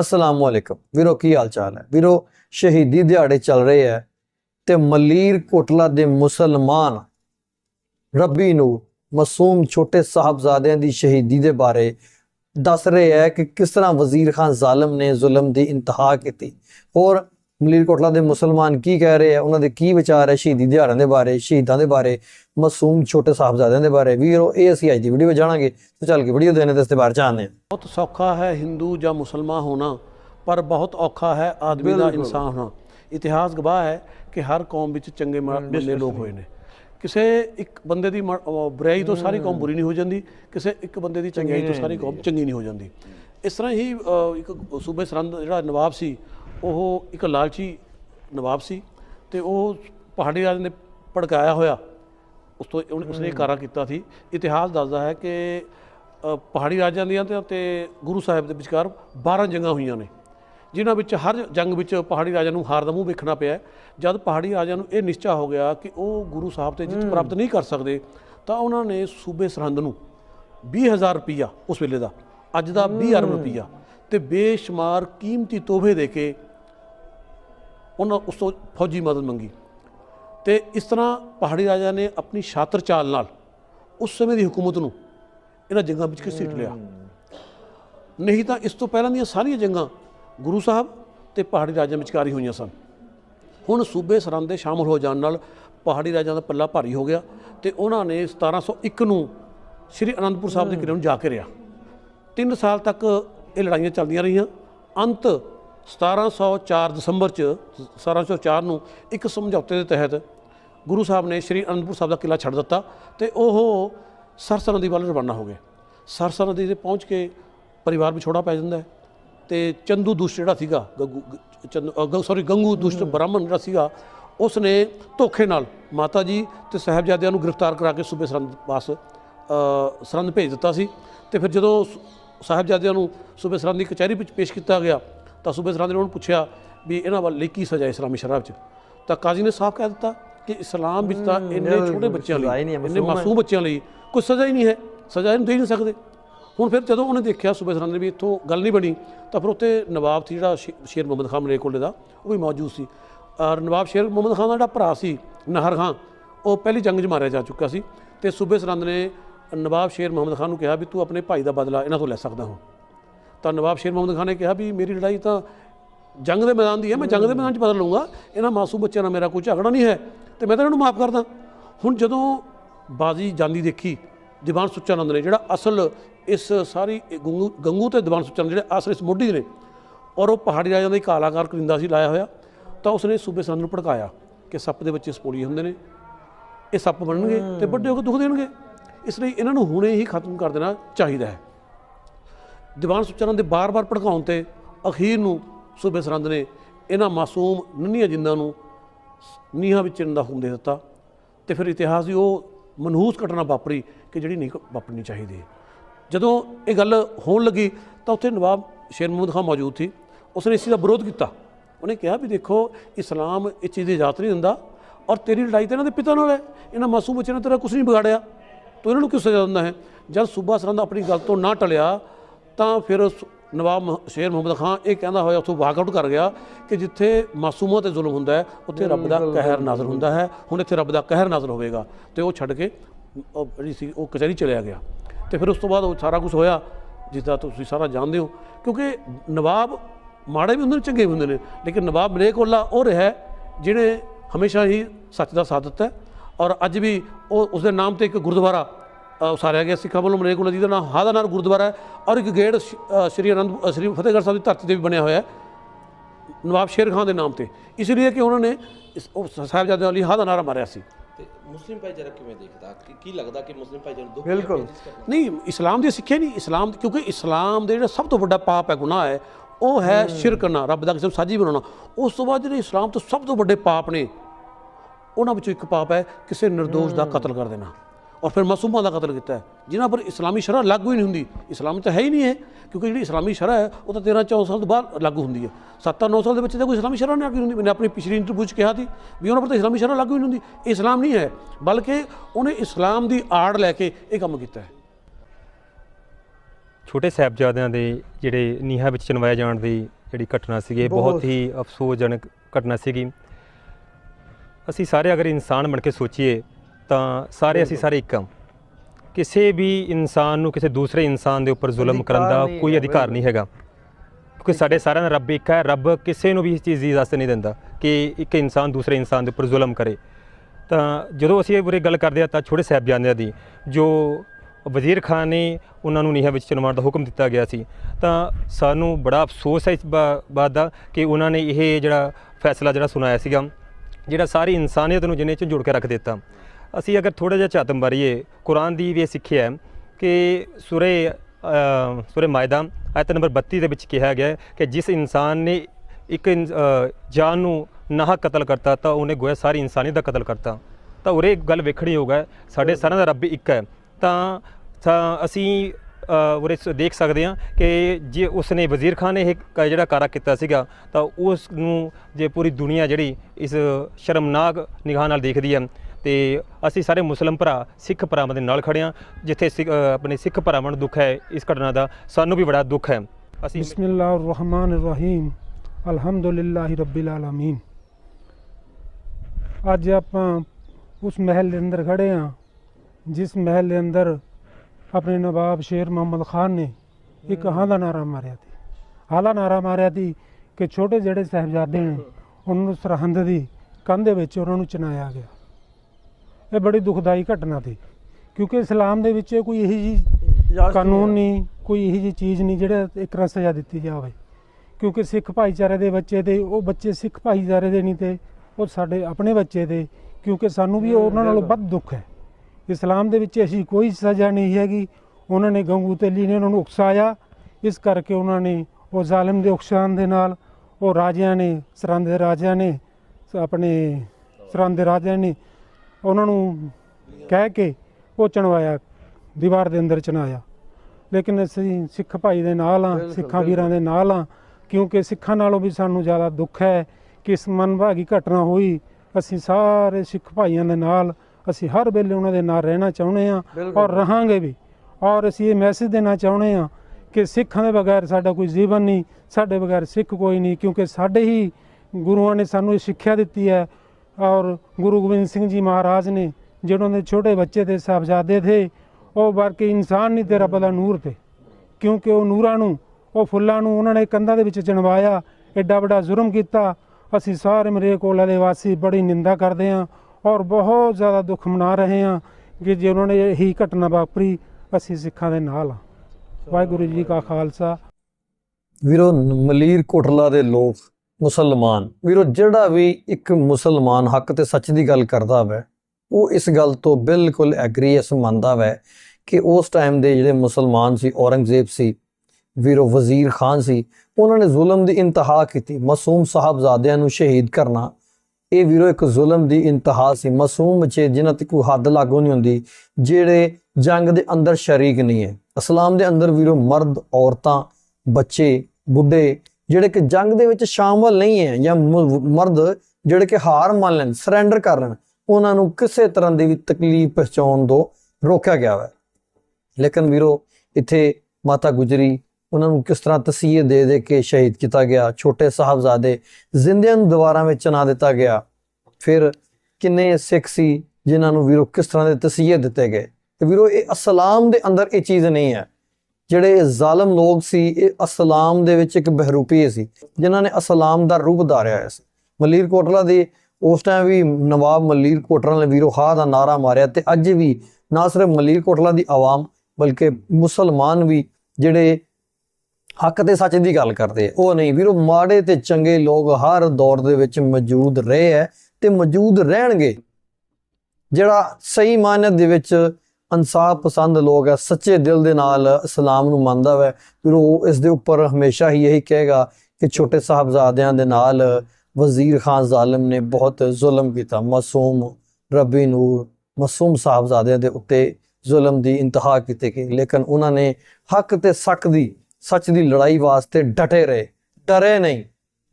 ਅਸਲਾਮ ਵਾਲੇਕਮ ਵੀਰੋ, ਕੀ ਹਾਲ ਚਾਲ ਹੈ? ਵੀਰੋ, ਸ਼ਹੀਦੀ ਦਿਹਾੜੇ ਚੱਲ ਰਹੇ ਹੈ ਤੇ ਮਲੀਰ ਕੋਟਲਾ ਦੇ ਮੁਸਲਮਾਨ ਰੱਬੀ ਨੂੰ ਮਾਸੂਮ ਛੋਟੇ ਸਾਹਿਬਜ਼ਾਦਿਆਂ ਦੀ ਸ਼ਹੀਦੀ ਦੇ ਬਾਰੇ ਦੱਸ ਰਹੇ ਹੈ ਕਿ ਕਿਸ ਤਰ੍ਹਾਂ ਵਜ਼ੀਰ ਖਾਨ ਜ਼ਾਲਮ ਨੇ ਜ਼ੁਲਮ ਦੀ ਇੰਤਹਾ ਕੀਤੀ। ਹੋਰ ਮਲੀਰ ਕੋਟਲਾ ਦੇ ਮੁਸਲਮਾਨ ਕੀ ਕਹਿ ਰਹੇ ਆ? ਉਹਨਾਂ ਦੇ ਕੀ ਵਿਚਾਰ ਹੈ ਸ਼ਹੀਦੀ ਦਿਹਾੜਿਆਂ ਦੇ ਬਾਰੇ ਸ਼ਹੀਦਾਂ ਦੇ ਬਾਰੇ ਮਾਸੂਮ ਛੋਟੇ ਸਾਹਿਬਜ਼ਾਦਿਆਂ ਦੇ ਬਾਰੇ? ਵੀਰੋ ਇਹ ਅਸੀਂ ਅੱਜ ਦੀ ਵੀਡੀਓ ਵਿੱਚ ਜਾਣਾਂਗੇ। ਤੇ ਚੱਲ ਕੇ ਵੀਡੀਓ ਦੇਣੇ ਤੇ ਇਸ ਦੇ ਬਾਰੇ ਜਾਣਦੇ ਹਾਂ। ਬਹੁਤ ਸੌਖਾ ਹੈ ਹਿੰਦੂ ਜਾਂ ਮੁਸਲਮਾਨ ਹੋਣਾ ਪਰ ਬਹੁਤ ਔਖਾ ਹੈ ਆਦਮੀ ਦਾ ਇਨਸਾਨ ਹੋਣਾ। ਇਤਿਹਾਸ ਗਵਾਹ ਹੈ ਕਿ ਹਰ ਕੌਮ ਵਿੱਚ ਚੰਗੇ ਮੰਨੇ ਲੋਕ ਹੋਏ ਨੇ। ਕਿਸੇ ਇੱਕ ਬੰਦੇ ਦੀ ਬੁਰਾਈ ਤੋਂ ਸਾਰੀ ਕੌਮ ਬੁਰੀ ਨਹੀਂ ਹੋ ਜਾਂਦੀ ਕਿਸੇ ਇੱਕ ਬੰਦੇ ਦੀ ਚੰਗਿਆਈ ਤੋਂ ਸਾਰੀ ਕੌਮ ਚੰਗੀ ਨਹੀਂ ਹੋ ਜਾਂਦੀ। ਇਸ ਤਰ੍ਹਾਂ ਹੀ ਇੱਕ ਸੂਬੇ ਸਰਹੰਦ ਜਿਹੜਾ ਨਵਾਬ ਸੀ, ਉਹ ਇੱਕ ਲਾਲਚੀ ਨਵਾਬ ਸੀ ਤੇ ਉਹ ਪਹਾੜੀ ਰਾਜ ਨੇ ਭੜਕਾਇਆ ਹੋਇਆ। ਉਸ ਤੋਂ ਉਸਨੇ ਕਾਰਾ ਕੀਤਾ ਸੀ। ਇਤਿਹਾਸ ਦੱਸਦਾ ਹੈ ਕਿ ਪਹਾੜੀ ਰਾਜਾਂ ਦੀਆਂ ਤੇ- ਗੁਰੂ ਸਾਹਿਬ ਦੇ ਵਿਚਕਾਰ 12 ਜੰਗਾਂ ਹੋਈਆਂ ਨੇ, ਜਿਨ੍ਹਾਂ ਵਿੱਚ ਹਰ ਜੰਗ ਵਿੱਚ ਪਹਾੜੀ ਰਾਜਾ ਨੂੰ ਹਾਰ ਦਾ ਮੂੰਹ ਵੇਖਣਾ ਪਿਆ ਜਦ ਪਹਾੜੀ ਰਾਜਾ ਨੂੰ ਇਹ ਨਿਸ਼ਚਾ ਹੋ ਗਿਆ ਕਿ ਉਹ ਗੁਰੂ ਸਾਹਿਬ ਤੇ ਜਿੱਤ ਪ੍ਰਾਪਤ ਨਹੀਂ ਕਰ ਸਕਦੇ, ਤਾਂ ਉਹਨਾਂ ਨੇ ਸੂਬੇ ਸਰਹੰਦ ਨੂੰ 20000 ਰੁਪਈਆ ਉਸ ਵੇਲੇ ਦਾ ਅੱਜ ਦਾ 20 ਅਰਬ ਰੁਪਈਆ। ਤੇ ਬੇਸ਼ੁਮਾਰ ਕੀਮਤੀ ਤੋਹਫੇ ਦੇ ਕੇ ਉਹਨਾਂ ਉਸ ਤੋਂ ਫੌਜੀ ਮਦਦ ਮੰਗੀ। ਤੇ ਇਸ ਤਰ੍ਹਾਂ ਪਹਾੜੀ ਰਾਜਾ ਨੇ ਆਪਣੀ ਛਾਤਰ ਚਾਲ ਨਾਲ ਉਸ ਸਮੇਂ ਦੀ ਹਕੂਮਤ ਨੂੰ ਇਹਨਾਂ ਜੰਗਾਂ ਵਿੱਚ ਘਸੀਟ ਲਿਆ। ਨਹੀਂ ਤਾਂ ਇਸ ਤੋਂ ਪਹਿਲਾਂ ਦੀਆਂ ਸਾਰੀਆਂ ਜੰਗਾਂ ਗੁਰੂ ਸਾਹਿਬ ਤੇ ਪਹਾੜੀ ਰਾਜਿਆਂ ਵਿਚਕਾਰ ਹੀ ਹੋਈਆਂ ਸਨ। ਹੁਣ ਸੂਬੇ ਸਰਹੰਦ ਦੇ ਸ਼ਾਮਲ ਹੋ ਜਾਣ ਨਾਲ ਪਹਾੜੀ ਰਾਜਿਆਂ ਦਾ ਪੱਲਾ ਭਾਰੀ ਹੋ ਗਿਆ ਤੇ ਉਹਨਾਂ ਨੇ 1701 ਨੂੰ ਸ੍ਰੀ ਅਨੰਦਪੁਰ ਸਾਹਿਬ ਦੇ ਕਿਲੇ ਨੂੰ ਜਾ ਕੇ ਰਿਆ ਤਿੰਨ ਸਾਲ ਤੱਕ ਇਹ ਲੜਾਈਆਂ ਚੱਲਦੀਆਂ ਰਹੀਆਂ। ਅੰਤ 1704 ਦਸੰਬਰ ਚ 1704 ਨੂੰ ਇੱਕ ਸਮਝੌਤੇ ਦੇ ਤਹਿਤ ਗੁਰੂ ਸਾਹਿਬ ਨੇ ਸ੍ਰੀ ਅਨੰਦਪੁਰ ਸਾਹਿਬ ਦਾ ਕਿਲਾ ਛੱਡ ਦਿੱਤਾ ਤੇ ਉਹ ਸਰਸਾ ਨਦੀ ਵੱਲ ਰਵਾਨਾ ਹੋ ਗਏ। ਸਰਸਾ ਨਦੀ ਤੇ ਪਹੁੰਚ ਕੇ ਪਰਿਵਾਰ ਵਿਛੋੜਾ ਪੈ ਜਾਂਦਾ ਹੈ ਤੇ ਚੰਦੂ ਦੁਸ਼ਟ ਜਿਹੜਾ ਸੀਗਾ, ਗੱਗੂ ਸੌਰੀ ਗੰਗੂ ਦੁਸ਼ਟ ਬ੍ਰਾਹਮਣ ਜਿਹੜਾ ਸੀਗਾ ਉਸ ਨੇ ਧੋਖੇ ਨਾਲ ਮਾਤਾ ਜੀ ਤੇ ਸਹਬਜ਼ਾਦਿਆਂ ਨੂੰ ਗ੍ਰਿਫਤਾਰ ਕਰਾ ਕੇ ਸੂਬੇ ਸਰੰਦ ਪਾਸ ਸਰੰਦ ਭੇਜ ਦਿੱਤਾ ਸੀ। ਤੇ ਫਿਰ ਜਦੋਂ ਸਾਹਿਬਜ਼ਾਦਿਆਂ ਨੂੰ ਸੂਬੇ ਸਰਹੰਦ ਦੀ ਕਚਹਿਰੀ ਵਿੱਚ ਪੇਸ਼ ਕੀਤਾ ਗਿਆ ਤਾਂ ਸੂਬੇ ਸਰਹੰਦ ਨੇ ਉਹਨਾਂ ਪੁੱਛਿਆ ਵੀ ਇਹਨਾਂ ਵੱਲ ਕੀ ਸਜ਼ਾ ਹੈ ਇਸਲਾਮੀ ਸ਼ਰਾਬ 'ਚ? ਤਾਂ ਕਾਜ਼ੀ ਨੇ ਸਾਫ਼ ਕਹਿ ਦਿੱਤਾ ਕਿ ਇਸਲਾਮ ਵਿੱਚ ਤਾਂ ਇੰਨੇ ਛੋਟੇ ਬੱਚਿਆਂ ਲਈ ਇੰਨੇ ਮਾਸੂਮ ਬੱਚਿਆਂ ਲਈ ਕੋਈ ਸਜ਼ਾ ਹੀ ਨਹੀਂ ਹੈ ਸਜ਼ਾ ਇਹਨੂੰ ਦੇ ਹੀ ਨਹੀਂ ਸਕਦੇ। ਹੁਣ ਫਿਰ ਜਦੋਂ ਉਹਨੇ ਦੇਖਿਆ ਸੂਬੇ ਸਰਹੰਦ ਨੇ ਵੀ ਇੱਥੋਂ ਗੱਲ ਨਹੀਂ ਬਣੀ ਤਾਂ ਫਿਰ ਉੱਥੇ ਨਵਾਬ ਸੀ ਜਿਹੜਾ ਸ਼ੇਰ ਮੁਹੰਮਦ ਖਾਨ ਮਲੇਕੋਲੇ ਦਾ ਉਹ ਵੀ ਮੌਜੂਦ ਸੀ। ਔਰ ਨਵਾਬ ਸ਼ੇਰ ਮੁਹੰਮਦ ਖਾਨ ਦਾ ਜਿਹੜਾ ਭਰਾ ਸੀ ਨਾਹਰ ਖਾਨ ਉਹ ਪਹਿਲੀ ਜੰਗ 'ਚ ਮਾਰਿਆ ਜਾ ਚੁੱਕਾ ਸੀ ਤੇ ਸੂਬੇ ਸਰਹੰਦ ਨੇ ਨਵਾਬ ਸ਼ੇਰ ਮੁਹੰਮਦ ਖਾਨ ਨੂੰ ਕਿਹਾ ਵੀ ਤੂੰ ਆਪਣੇ ਭਾਈ ਦਾ ਬਦਲਾ ਇਹਨਾਂ ਤੋਂ ਲੈ ਸਕਦਾ ਹਾਂ। ਤਾਂ ਨਵਾਬ ਸ਼ੇਰ ਮੁਹੰਮਦ ਖਾਨ ਨੇ ਕਿਹਾ ਵੀ ਮੇਰੀ ਲੜਾਈ ਤਾਂ ਜੰਗ ਦੇ ਮੈਦਾਨ ਦੀ ਹੈ, ਮੈਂ ਜੰਗ ਦੇ ਮੈਦਾਨ 'ਚ ਬਦਲ ਲਊਂਗਾ। ਇਹਨਾਂ ਮਾਸੂਮ ਬੱਚਿਆਂ ਨਾਲ ਮੇਰਾ ਕੋਈ ਝਗੜਾ ਨਹੀਂ ਹੈ ਤੇ ਮੈਂ ਤਾਂ ਇਹਨਾਂ ਨੂੰ ਮਾਫ ਕਰਦਾ। ਹੁਣ ਜਦੋਂ ਬਾਜ਼ੀ ਜਾਂਦੀ ਦੇਖੀ, ਦੀਵਾਨ ਸੁੱਚਾਨੰਦ ਨੇ ਜਿਹੜਾ ਅਸਲ ਇਸ ਸਾਰੀ ਗੰਗੂ ਗੰਗੂ ਤੇ ਦੀਵਾਨ ਸੁੱਚਾਨੰਦ ਜਿਹੜੇ ਅਸਲ ਇਸ ਮੋਢੀ ਨੇ, ਔਰ ਉਹ ਪਹਾੜੀ ਰਾਜਾਂ ਦਾ ਇੱਕ ਕਲਾਕਾਰ ਕਰਿੰਦਾ ਸੀ ਲਾਇਆ ਹੋਇਆ, ਤਾਂ ਉਸਨੇ ਸੂਬੇ ਸੰਦ ਨੂੰ ਭੜਕਾਇਆ ਕਿ ਸੱਪ ਦੇ ਬੱਚੇ ਸਪੋਲੀ ਹੁੰਦੇ ਨੇ। ਇਹ ਸੱਪ ਬਣਨਗੇ ਤੇ ਵੱਡੇ ਹੋ ਕੇ ਦੁੱਖ ਦੇਣਗੇ। ਇਸ ਲਈ ਇਹਨਾਂ ਨੂੰ ਹੁਣੇ ਹੀ ਖਤਮ ਕਰ ਦੇਣਾ ਚਾਹੀਦਾ ਹੈ। ਦੀਵਾਨ ਸੁਚਰਨ ਦੇ ਬਾਰ-ਬਾਰ ਭੜਕਾਉਣ ਤੇ ਅਖੀਰ ਨੂੰ ਸੂਬੇ ਸਰੰਦ ਨੇ ਇਹਨਾਂ ਮਾਸੂਮ ਨੰਨੀਆਂ ਜਿੰਦਾਂ ਨੂੰ ਨੀਹਾਂ ਵਿੱਚ ਚਿਰਨ ਦਾ ਹੁਕਮ ਦੇ ਦਿੱਤਾ ਤੇ ਫਿਰ ਇਤਿਹਾਸ ਦੀ ਉਹ ਮਨਹੂਸ ਘਟਨਾ ਵਾਪਰੀ ਕਿ ਜਿਹੜੀ ਨਹੀਂ ਵਾਪਰਨੀ ਚਾਹੀਦੀ। ਜਦੋਂ ਇਹ ਗੱਲ ਹੋਣ ਲੱਗੀ ਤਾਂ ਉੱਥੇ ਨਵਾਬ ਸ਼ੇਰ ਮੁਹੰਮਦ ਖਾਨ ਮੌਜੂਦ ਸੀ। ਉਸਨੇ ਇਸ ਚੀਜ਼ ਦਾ ਵਿਰੋਧ ਕੀਤਾ। ਉਹਨੇ ਕਿਹਾ ਵੀ ਦੇਖੋ, ਇਸਲਾਮ ਇਸ ਚੀਜ਼ ਦੀ ਇਜਾਜ਼ਤ ਨਹੀਂ ਦਿੰਦਾ ਔਰ ਤੇਰੀ ਲੜਾਈ ਤਾਂ ਇਹਨਾਂ ਦੇ ਪਿਤਾ ਨਾਲ ਹੈ। ਇਹਨਾਂ ਮਾਸੂਮ ਬੱਚਿਆਂ ਨੇ ਤੇਰਾ ਕੁਝ ਨਹੀਂ ਵਿਗਾੜਿਆ। ਤੂੰ ਇਹਨਾਂ ਨੂੰ ਕਿਉਂ ਸਜ਼ਾ ਦਿੰਦਾ ਹੈ? ਜਦ ਸੂਬਾ ਸਰਹੰਦ ਆਪਣੀ ਗੱਲ ਤੋਂ ਨਾ ਟਲਿਆ, ਤਾਂ ਫਿਰ ਸ- ਨਵਾਬ ਮੁਹ- ਸ਼ੇਰ ਮੁਹੰਮਦ ਖਾਨ ਇਹ ਕਹਿੰਦਾ ਹੋਇਆ, ਉੱਥੋਂ ਵਾਕਆਊਟ ਕਰ ਗਿਆ ਕਿ ਜਿੱਥੇ ਮਾਸੂਮਾਂ ਤੇ ਜ਼ੁਲਮ ਹੁੰਦਾ ਹੈ, ਉੱਥੇ ਰੱਬ ਦਾ ਕਹਿਰ ਨਾਜ਼ਰ ਹੁੰਦਾ ਹੈ। ਹੁਣ ਇੱਥੇ ਰੱਬ ਦਾ ਕਹਿਰ ਨਾਜ਼ਰ ਹੋਵੇਗਾ ਤੇ ਉਹ ਛੱਡ ਕੇ ਜਿਹੜੀ ਸੀ, ਉਹ ਕਚਹਿਰੀ ਚਲਿਆ ਗਿਆ। ਤੇ ਫਿਰ ਉਸ ਤੋਂ ਬਾਅਦ ਉਹ ਸਾਰਾ ਕੁਝ ਹੋਇਆ, ਜਿਸ ਦਾ ਤੁਸੀਂ ਸਾਰਾ ਜਾਣਦੇ ਹੋ। ਕਿਉਂਕਿ ਨਵਾਬ ਮਾੜੇ ਵੀ ਹੁੰਦੇ ਨੇ, ਚੰਗੇ ਵੀ ਹੁੰਦੇ ਨੇ, ਲੇਕਿਨ ਨਵਾਬ ਮਲੇਕੁੱਲਾ ਉਹ ਰਿਹਾ ਜਿਹਨੇ ਹਮੇਸ਼ਾ ਹੀ ਸੱਚ ਦਾ ਸਾਥ ਦਿੱਤਾ ਔਰ ਅੱਜ ਵੀ ਉਹ ਉਸ ਦੇ ਨਾਮ ਤੇ ਇੱਕ ਗੁਰਦੁਆਰਾ ਉਸਾਰਿਆ ਗਿਆ ਸਿੱਖਾਂ ਵੱਲੋਂ ਮਲੇਕੁੱਲਾ ਜੀ ਦਾ ਨਾਮ ਹਾਦਾਨਾਰ ਗੁਰਦੁਆਰਾ ਹੈ ਔਰ ਇੱਕ ਅ, ਸ਼੍ਰੀ ਅਨੰਦ ਸ਼੍ਰੀ ਫਤਿਹਗੜ੍ਹ ਸਾਹਿਬ ਦੀ ਧਰਤੀ ਤੇ ਵੀ ਬਣਿਆ ਹੋਇਆ ਹੈ ਨਵਾਬ ਸ਼ੇਰ ਖਾਨ ਦੇ ਨਾਮ ਤੇ। ਇਸ ਲਈ ਕਿ ਉਹਨਾਂ ਨੇ ਉਹ ਸਾਹਿਬਜ਼ਾਦਿਆਂ ਲਈ ਹਾਦਾਨਾਰਾ ਮਾਰਿਆ ਸੀ। ਤੇ ਮੁਸਲਿਮ ਭਾਈਚਾਰਾ ਕਿਵੇਂ ਦੇਖਦਾ? ਕੀ ਕੀ ਲੱਗਦਾ ਕਿ ਮੁਸਲਿਮ ਭਾਈਚਾਰੇ ਦੁੱਖ ਬਿਲਕੁਲ। ਨਹੀਂ ਇਸਲਾਮ ਦੀ ਸਿੱਖਿਆ ਨਹੀਂ ਇਸਲਾਮ ਕਿਉਂਕਿ ਇਸਲਾਮ ਦੇ ਜਿਹੜਾ ਸਭ ਤੋਂ ਵੱਡਾ ਪਾਪ ਹੈ ਗੁਨਾਹ ਹੈ ਉਹ ਹੈ। ਸ਼ਿਰਕ ਕਰਨਾ ਰੱਬ ਦਾ ਕਿਸੇ ਨੂੰ ਸਾਜੀ ਬਣਾਉਣਾ। ਉਸ ਤੋਂ ਬਾਅਦ ਜਿਹੜੇ ਇਸਲਾਮ ਤੋਂ ਸਭ ਤੋਂ ਵੱਡੇ ਪਾਪ ਨੇ ਉਹਨਾਂ ਵਿੱਚੋਂ ਇੱਕ ਪਾਪ ਹੈ ਕਿਸੇ ਨਿਰਦੋਸ਼ ਦਾ ਕਤਲ ਕਰ ਦੇਣਾ। ਔਰ ਫਿਰ ਮਾਸੂਮਾਂ ਦਾ ਕਤਲ ਕੀਤਾ ਜਿਨ੍ਹਾਂ ਪਰ ਇਸਲਾਮੀ ਸ਼ਰਅ ਲਾਗੂ ਹੀ ਨਹੀਂ ਹੁੰਦੀ। ਇਸਲਾਮ ਤਾਂ ਹੈ ਹੀ ਨਹੀਂ ਹੈ ਕਿਉਂਕਿ ਜਿਹੜੀ ਇਸਲਾਮੀ ਸ਼ਰਅ ਹੈ ਉਹ ਤਾਂ 13 14 ਸਾਲ ਤੋਂ ਬਾਅਦ ਲਾਗੂ ਹੁੰਦੀ ਹੈ। 7 9 ਸਾਲ ਦੇ ਬੱਚੇ ਤਾਂ ਕੋਈ ਇਸਲਾਮੀ ਸ਼ਰਅ ਨਹੀਂ ਲਾਗੂ ਹੁੰਦੀ। ਮੈंने ਆਪਣੀ ਪਿਛਲੀ ਇੰਟਰਵਿਊ 'ਚ ਕਿਹਾ ਸੀ ਵੀ ਉਹਨਾਂ ਪਰ ਤਾਂ ਇਸਲਾਮੀ ਸ਼ਰਅ ਲਾਗੂ ਹੀ ਨਹੀਂ ਹੁੰਦੀ। ਇਹ ਇਸਲਾਮ ਨਹੀਂ ਹੈ ਬਲਕਿ ਉਹਨੇ ਇਸਲਾਮ ਦੀ ਆੜ ਲੈ ਕੇ ਇਹ ਕੰਮ ਕੀਤਾ ਹੈ। ਛੋਟੇ ਸਾਹਿਬਜ਼ਾਦਿਆਂ ਦੇ ਜਿਹੜੇ ਨੀਹਾਂ ਵਿੱਚ ਚਿਣਵਾਏ ਜਾਣ ਦੀ ਜਿਹੜੀ ਘਟਨਾ ਸੀਗੀ ਇਹ ਬਹੁਤ। ਹੀ ਅਫਸੋਸਜਨਕ ਘਟਨਾ ਸੀਗੀ। ਅਸੀਂ ਸਾਰੇ ਅਗਰ ਇਨਸਾਨ ਬਣ ਕੇ ਸੋਚੀਏ ਤਾਂ ਸਾਰੇ ਅਸੀਂ ਸਾਰੇ ਇੱਕ ਹਾਂ। ਕਿਸੇ ਵੀ ਇਨਸਾਨ ਨੂੰ ਕਿਸੇ ਦੂਸਰੇ ਇਨਸਾਨ ਦੇ ਉੱਪਰ ਜ਼ੁਲਮ ਕਰਨ ਦਾ ਕੋਈ ਅਧਿਕਾਰ ਨਹੀਂ ਹੈਗਾ। ਕਿਉਂਕਿ ਸਾਡੇ ਸਾਰਿਆਂ ਦਾ ਰੱਬ ਇੱਕ ਹੈ ਰੱਬ ਕਿਸੇ ਨੂੰ ਵੀ ਇਸ ਚੀਜ਼ ਦੀ ਇਜਾਜ਼ਤ ਨਹੀਂ ਦਿੰਦਾ ਕਿ ਇੱਕ ਇਨਸਾਨ ਦੂਸਰੇ ਇਨਸਾਨ ਦੇ ਉੱਪਰ ਜ਼ੁਲਮ ਕਰੇ। ਤਾਂ ਜਦੋਂ ਅਸੀਂ ਇਹ ਬਾਰੇ ਗੱਲ ਕਰਦੇ ਹਾਂ ਤਾਂ ਛੋਟੇ ਸਾਹਿਬਜ਼ਾਦਿਆਂ ਦੀ ਜੋ ਵਜ਼ੀਰ ਖਾਨ ਨੇ ਉਹਨਾਂ ਨੂੰ ਨੀਹਾਂ ਵਿੱਚ ਚਿਣਵਾਉਣ ਦਾ ਹੁਕਮ ਦਿੱਤਾ ਗਿਆ ਸੀ ਤਾਂ ਸਾਨੂੰ ਬੜਾ ਅਫਸੋਸ ਹੈ ਇਸ ਬਾਤ ਦਾ ਕਿ ਉਹਨਾਂ ਨੇ ਇਹ ਜਿਹੜਾ ਫੈਸਲਾ ਜਿਹੜਾ ਸੁਣਾਇਆ ਸੀਗਾ। ਜਿਹੜਾ ਸਾਰੀ ਇਨਸਾਨੀਅਤ ਨੂੰ ਜਿੰਨੇ ਚ ਜੋੜ ਕੇ ਰੱਖ ਦਿੱਤਾ। ਅਸੀਂ ਅਗਰ ਥੋੜਾ ਜਿਹਾ ਝਾਤਮ ਮਾਰੀਏ ਕੁਰਾਨ ਦੀ ਵੀ ਇਹ ਸਿੱਖਿਆ ਹੈ ਕਿ ਸੂਰੇ ਸੂਰੇ ਮਾਇਦਾ ਆਇਤ ਨੰਬਰ 32 ਦੇ ਵਿੱਚ ਕਿਹਾ ਗਿਆ ਹੈ ਕਿ ਜਿਸ ਇਨਸਾਨ ਨੇ ਇੱਕ ਜਾਨ ਨੂੰ ਨਾਹਕ ਕਤਲ ਕਰਤਾ ਤਾਂ ਉਹਨੇ ਗੋਇਆ ਸਾਰੀ ਇਨਸਾਨੀਅਤ ਦਾ ਕਤਲ ਕਰਤਾ। ਤਾਂ ਉਰੇ ਇੱਕ ਗੱਲ ਵੇਖਣੀ ਹੋਗਾ ਸਾਡੇ ਸਾਰਿਆਂ ਦਾ ਰੱਬ ਇੱਕ ਹੈ। ਤਾਂ ਅਸੀਂ ਉਰੇ ਦੇਖ ਸਕਦੇ ਆ ਕਿ ਜੇ ਉਸ ਨੇ ਵਜ਼ੀਰ ਖਾਨ ਨੇ ਇਹ ਜਿਹੜਾ ਕਾਰਾ ਕੀਤਾ ਸੀਗਾ, ਤਾਂ ਉਸ ਨੂੰ ਜੇ ਪੂਰੀ ਦੁਨੀਆ ਜਿਹੜੀ ਇਸ ਸ਼ਰਮਨਾਕ ਨਿਗਾਹ ਨਾਲ ਦੇਖਦੀ ਹੈ, ਤੇ ਅਸੀਂ ਸਾਰੇ ਮੁਸਲਮ ਭਰਾ, ਸਿੱਖ ਭਰਾਵਾਂ ਦੇ ਨਾਲ ਖੜੇ ਆ ਜਿੱਥੇ ਆਪਣੇ ਸਿੱਖ ਭਰਾਵਾਂ ਨੂੰ ਦੁੱਖ ਹੈ, ਇਸ ਘਟਨਾ ਦਾ ਸਾਨੂੰ ਵੀ ਬੜਾ ਦੁੱਖ ਹੈ। ਅਸੀਂ ਬismillahir ਰਹਿਮਾਨਿਰ ਰਹੀਮ ਅਲਹਮਦੁਲਿਲਾਹਿ ਰੱਬਿਲ ਆਲਮੀਨ। ਅੱਜ ਆਪਾਂ ਉਸ ਮਹਿਲ ਦੇ ਅੰਦਰ ਖੜੇ ਆ ਜਿਸ ਮਹਿਲ ਦੇ ਅੰਦਰ ਆਪਣੇ ਨਵਾਬ ਸ਼ੇਰ ਮੁਹੰਮਦ ਖਾਨ ਨੇ ਇੱਕ ਹਾਂ। ਦਾ ਨਾਰਾ ਮਾਰਿਆ ਸੀ। ਹਾਲਾ ਨਾਰਾ ਮਾਰਿਆ ਸੀ ਕਿ ਛੋਟੇ ਜਿਹੜੇ ਸਾਹਿਬਜ਼ਾਦੇ ਨੇ ਉਹਨਾਂ ਨੂੰ ਸਰਹੰਦ ਦੀ ਕੰਧ ਦੇ ਵਿੱਚ ਉਹਨਾਂ ਨੂੰ ਚਨਾਇਆ ਗਿਆ। ਇਹ ਬੜੀ ਦੁਖਦਾਈ ਘਟਨਾ ਸੀ ਕਿਉਂਕਿ ਇਸਲਾਮ ਦੇ ਵਿੱਚ ਕੋਈ ਇਹੀ ਜੀ ਕਾਨੂੰਨ ਨਹੀਂ ਕੋਈ ਇਹੀ ਜੀ ਚੀਜ਼ ਨਹੀਂ ਜਿਹੜਾ ਇੱਕ ਰਾਂ ਸਜ਼ਾ ਦਿੱਤੀ ਜਾਵੇ। ਕਿਉਂਕਿ ਸਿੱਖ ਭਾਈਚਾਰੇ ਦੇ ਬੱਚੇ ਤੇ ਉਹ ਬੱਚੇ ਸਿੱਖ ਭਾਈਚਾਰੇ ਦੇ ਨਹੀਂ ਤੇ ਉਹ ਸਾਡੇ ਆਪਣੇ ਬੱਚੇ ਦੇ ਕਿਉਂਕਿ ਸਾਨੂੰ ਵੀ ਉਹਨਾਂ ਨਾਲੋਂ ਵੱਧ ਦੁੱਖ ਹੈ। ਇਸਲਾਮ ਦੇ ਵਿੱਚ ਐਸੀ ਕੋਈ ਸਜ਼ਾ ਨਹੀਂ ਹੈਗੀ। ਉਹਨਾਂ ਨੇ ਗੰਗੂ ਤੇਲੀ ਨੇ ਉਹਨਾਂ ਨੂੰ ਉਕਸਾਇਆ। ਇਸ ਕਰਕੇ ਉਹਨਾਂ ਨੇ ਉਹ ਜ਼ਾਲਿਮ ਦੇ ਉਕਸਾਨ ਦੇ ਨਾਲ ਉਹ ਰਾਜਿਆਂ ਨੇ ਸਰਹੰਦ ਦੇ ਰਾਜਿਆਂ ਨੇ ਆਪਣੇ ਸਰਹੰਦ ਦੇ ਰਾਜਿਆਂ ਨੇ ਉਹਨਾਂ ਨੂੰ ਕਹਿ ਕੇ ਉਹ ਚਣਵਾਇਆ ਦੀਵਾਰ ਦੇ ਅੰਦਰ ਚਣਾਇਆ। ਲੇਕਿਨ ਅਸੀਂ ਸਿੱਖ ਭਾਈ ਦੇ ਨਾਲ ਆ ਸਿੱਖਾਂ ਵੀਰਾਂ ਦੇ ਨਾਲ ਆ ਕਿਉਂਕਿ ਸਿੱਖਾਂ ਨਾਲੋਂ ਵੀ ਸਾਨੂੰ ਜ਼ਿਆਦਾ ਦੁੱਖ ਹੈ ਕਿ ਇਸ ਮਨਭਾਗੀ ਘਟਨਾ ਹੋਈ। ਅਸੀਂ ਸਾਰੇ ਸਿੱਖ ਭਾਈਆਂ ਦੇ ਨਾਲ ਅਸੀਂ ਹਰ ਵੇਲੇ ਉਹਨਾਂ ਦੇ ਨਾਲ ਰਹਿਣਾ ਚਾਹੁੰਦੇ ਆ। ਔਰ ਰਹਾਂਗੇ ਵੀ। ਔਰ ਅਸੀਂ ਇਹ ਮੈਸੇਜ ਦੇਣਾ ਚਾਹੁੰਦੇ ਆ ਕਿ ਸਿੱਖਾਂ ਦੇ ਬਗੈਰ ਸਾਡਾ ਕੋਈ ਜੀਵਨ ਨਹੀਂ ਸਾਡੇ ਬਗੈਰ ਸਿੱਖ ਕੋਈ ਨਹੀਂ ਕਿਉਂਕਿ ਸਾਡੇ ਹੀ ਗੁਰੂਆਂ ਨੇ ਸਾਨੂੰ ਇਹ ਸਿੱਖਿਆ ਦਿੱਤੀ ਹੈ। ਔਰ ਗੁਰੂ ਗੋਬਿੰਦ ਸਿੰਘ ਜੀ ਮਹਾਰਾਜ ਨੇ ਜਿਹਨਾਂ ਦੇ ਛੋਟੇ ਬੱਚੇ ਤੇ ਸਾਹਿਬਜ਼ਾਦੇ ਥੇ ਉਹ ਵਰਕੇ ਇਨਸਾਨ ਨਹੀਂ ਤੇ ਰੱਬ ਦਾ ਨੂਰ ਤੇ ਕਿਉਂਕਿ ਉਹ ਨੂਰਾਂ ਨੂੰ ਉਹ ਫੁੱਲਾਂ ਨੂੰ ਉਹਨਾਂ ਨੇ ਕੰਧਾਂ ਦੇ ਵਿੱਚ ਚਣਵਾਇਆ ਐਡਾ ਵੱਡਾ ਜ਼ੁਲਮ ਕੀਤਾ। ਅਸੀਂ ਸਾਰੇ ਮਰੇ ਕੋਲਾ ਦੇ ਵਾਸੀ ਬੜੀ ਨਿੰਦਾ ਕਰਦੇ ਹਾਂ। ਔਰ ਬਹੁਤ ਜ਼ਿਆਦਾ ਦੁੱਖ ਮਨਾ ਰਹੇ ਹਾਂ ਕਿ ਜੇ ਉਹਨਾਂ ਨੇ ਇਹੀ ਘਟਨਾ ਵਾਪਰੀ ਅਸੀਂ ਸਿੱਖਾਂ ਦੇ ਨਾਲ ਹਾਂ। ਵਾਹਿਗੁਰੂ ਜੀ ਕਾ ਖਾਲਸਾ। ਵੀਰੋ ਮਲੀਰ ਕੋਟਲਾ ਦੇ ਲੋਕ ਮੁਸਲਮਾਨ। ਵੀਰੋ ਜਿਹੜਾ ਵੀ ਇੱਕ ਮੁਸਲਮਾਨ ਹੱਕ ਤੇ ਸੱਚ ਦੀ ਗੱਲ ਕਰਦਾ ਵੈ ਉਹ ਇਸ ਗੱਲ ਤੋਂ ਬਿਲਕੁਲ ਐਗਰੀ ਇਸ ਮੰਨਦਾ ਵੈ ਕਿ ਉਸ ਟਾਈਮ ਦੇ ਜਿਹੜੇ ਮੁਸਲਮਾਨ ਸੀ ਔਰੰਗਜ਼ੇਬ ਸੀ ਵੀਰੋ ਵਜ਼ੀਰ ਖਾਨ ਸੀ ਉਹਨਾਂ ਨੇ ਜ਼ੁਲਮ ਦੀ ਇੰਤਹਾ ਕੀਤੀ। ਮਾਸੂਮ ਸਾਹਿਬਜ਼ਾਦਿਆਂ ਨੂੰ ਸ਼ਹੀਦ ਕਰਨਾ ਇਹ ਵੀਰੋ ਇੱਕ ਜ਼ੁਲਮ ਦੀ ਇੰਤਹਾ ਸੀ। ਮਾਸੂਮ ਬੱਚੇ ਜਿਨ੍ਹਾਂ ਤੇ ਕੋਈ ਹੱਦ ਲਾਗੂ ਨਹੀਂ ਹੁੰਦੀ, ਜਿਹੜੇ ਜੰਗ ਦੇ ਅੰਦਰ ਸ਼ਰੀਕ ਨਹੀਂ ਹੈ। ਇਸਲਾਮ ਦੇ ਅੰਦਰ ਵੀਰੋ ਮਰਦ, ਔਰਤਾਂ, ਬੱਚੇ, ਬੁੱਢੇ, ਜਿਹੜੇ ਕਿ ਜੰਗ ਦੇ ਵਿੱਚ ਸ਼ਾਮਲ ਨਹੀਂ ਹੈ ਜਾਂ ਮ- ਮਰਦ ਜਿਹੜੇ ਕਿ ਹਾਰ ਮੰਨ ਲੈਣ ਸਰੈਂਡਰ ਕਰ ਲੈਣ, ਉਹਨਾਂ ਨੂੰ ਕਿਸੇ ਤਰ੍ਹਾਂ ਦੀ ਵੀ ਤਕਲੀਫ ਪਹੁੰਚਾਉਣ ਤੋਂ ਰੋਕਿਆ ਗਿਆ ਹੈ ਲੇਕਿਨ ਵੀਰੋ, ਇੱਥੇ ਮਾਤਾ ਗੁਜਰੀ ਉਹਨਾਂ ਨੂੰ ਕਿਸ ਤਰ੍ਹਾਂ ਤਸੀਹੇ ਦੇ ਦੇ ਕੇ ਸ਼ਹੀਦ ਕੀਤਾ ਗਿਆ? ਛੋਟੇ ਸਾਹਿਬਜ਼ਾਦੇ ਜ਼ਿੰਦਿਆਂ ਨੂੰ ਦੀਵਾਰਾਂ ਵਿੱਚ ਚਨਾ ਦਿੱਤਾ ਗਿਆ। ਫਿਰ ਕਿੰਨੇ ਸਿੱਖ ਸੀ ਜਿਨ੍ਹਾਂ ਨੂੰ ਵੀਰੋ ਕਿਸ ਤਰ੍ਹਾਂ ਦੇ ਤਸੀਹੇ ਦਿੱਤੇ ਗਏ? ਤੇ ਵੀਰੋ, ਇਹ ਇਸਲਾਮ ਦੇ ਅੰਦਰ ਇਹ ਚੀਜ਼ ਨਹੀਂ ਹੈ। ਜਿਹੜੇ ਜ਼ਾਲਮ ਲੋਕ ਸੀ, ਇਹ ਇਸਲਾਮ ਦੇ ਵਿੱਚ ਇੱਕ ਬਹਿਰੂਪੀ ਸੀ, ਜਿਨ੍ਹਾਂ ਨੇ ਅਸਲਾਮ ਦਾ ਰੂਪ ਧਾਰਿਆ ਹੋਇਆ ਸੀ। ਮਲੀਰ ਕੋਟਲਾ ਦੇ ਉਸ ਟਾਈਮ ਵੀ ਨਵਾਬ ਮਲੀਰ ਕੋਟਲਾ ਨੇ ਵੀਰੋ ਹਾ ਦਾ ਨਾਰਾ ਮਾਰਿਆ ਤੇ ਅੱਜ ਵੀ ਨਾ ਸਿਰਫ ਮਲੀਰ ਕੋਟਲਾ ਦੀ ਆਵਾਮ, ਬਲਕਿ ਮੁਸਲਮਾਨ ਵੀ ਜਿਹੜੇ ਹੱਕ ਤੇ ਸੱਚ ਦੀ ਗੱਲ ਕਰਦੇ ਉਹ ਨਹੀਂ, ਵੀਰੋ, ਮਾੜੇ ਤੇ ਚੰਗੇ ਲੋਕ ਹਰ ਦੌਰ ਦੇ ਵਿੱਚ ਮੌਜੂਦ ਰਹੇ ਹੈ ਤੇ ਮੌਜੂਦ ਰਹਿਣਗੇ। ਜਿਹੜਾ ਸਹੀ ਮਾਨਤ ਦੇ ਵਿੱਚ ਇਨਸਾਫ ਪਸੰਦ ਲੋਕ ਹੈ ਸੱਚੇ ਦਿਲ ਦੇ ਨਾਲ ਇਸਲਾਮ ਨੂੰ ਮੰਨਦਾ ਹੈ ਫਿਰ ਉਹ ਇਸ ਦੇ ਉੱਪਰ ਹਮੇਸ਼ਾ ਹੀ ਇਹੀ ਕਹੇਗਾ ਕਿ ਛੋਟੇ ਸਾਹਿਬਜ਼ਾਦਿਆਂ ਦੇ ਨਾਲ ਵਜ਼ੀਰ ਖਾਨ ਜ਼ਾਲਿਮ ਨੇ ਬਹੁਤ ਜ਼ੁਲਮ ਕੀਤਾ। ਮਾਸੂਮ ਰੱਬੀ ਨੂਰ, ਮਾਸੂਮ ਸਾਹਿਬਜ਼ਾਦਿਆਂ ਦੇ ਉੱਤੇ ਜ਼ੁਲਮ ਦੀ ਇੰਤਹਾ ਕੀਤੀ ਗਈ। ਲੇਕਿਨ ਉਹਨਾਂ ਨੇ ਹੱਕ ਤੇ ਸੱਕ ਦੀ ਸੱਚ ਦੀ ਲੜਾਈ ਵਾਸਤੇ ਡਟੇ ਰਹੇ। ਡਰੇ ਨਹੀਂ।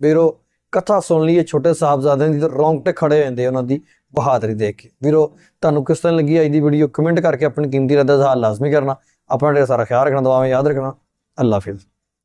ਵੀਰੋ, ਕਥਾ ਸੁਣ ਲਈਏ, ਛੋਟੇ ਸਾਹਿਬਜ਼ਾਦਿਆਂ ਦੀ ਤਾਂ ਰੌਂਗਟੇ ਖੜੇ ਹੋ ਜਾਂਦੇ ਉਹਨਾਂ ਦੀ ਬਹਾਦਰੀ ਦੇਖ ਕੇ। ਵੀਰੋ, ਤੁਹਾਨੂੰ ਕਿਸ ਤਰ੍ਹਾਂ ਲੱਗੀ ਅੱਜ ਦੀ ਵੀਡੀਓ ਕਮੈਂਟ ਕਰਕੇ ਆਪਣੀ ਕੀਮਤੀ ਰਾਏ ਦਾ ਇਜ਼ਹਾਰ ਲਾਜ਼ਮੀ ਕਰਨਾ। ਆਪਣਾ ਢੇਰ ਸਾਰਾ ਖਿਆਲ ਰੱਖਣਾ, ਦੁਆਵਾਂ ਯਾਦ ਰੱਖਣਾ। ਅੱਲਾ ਹਾਫਿਜ਼।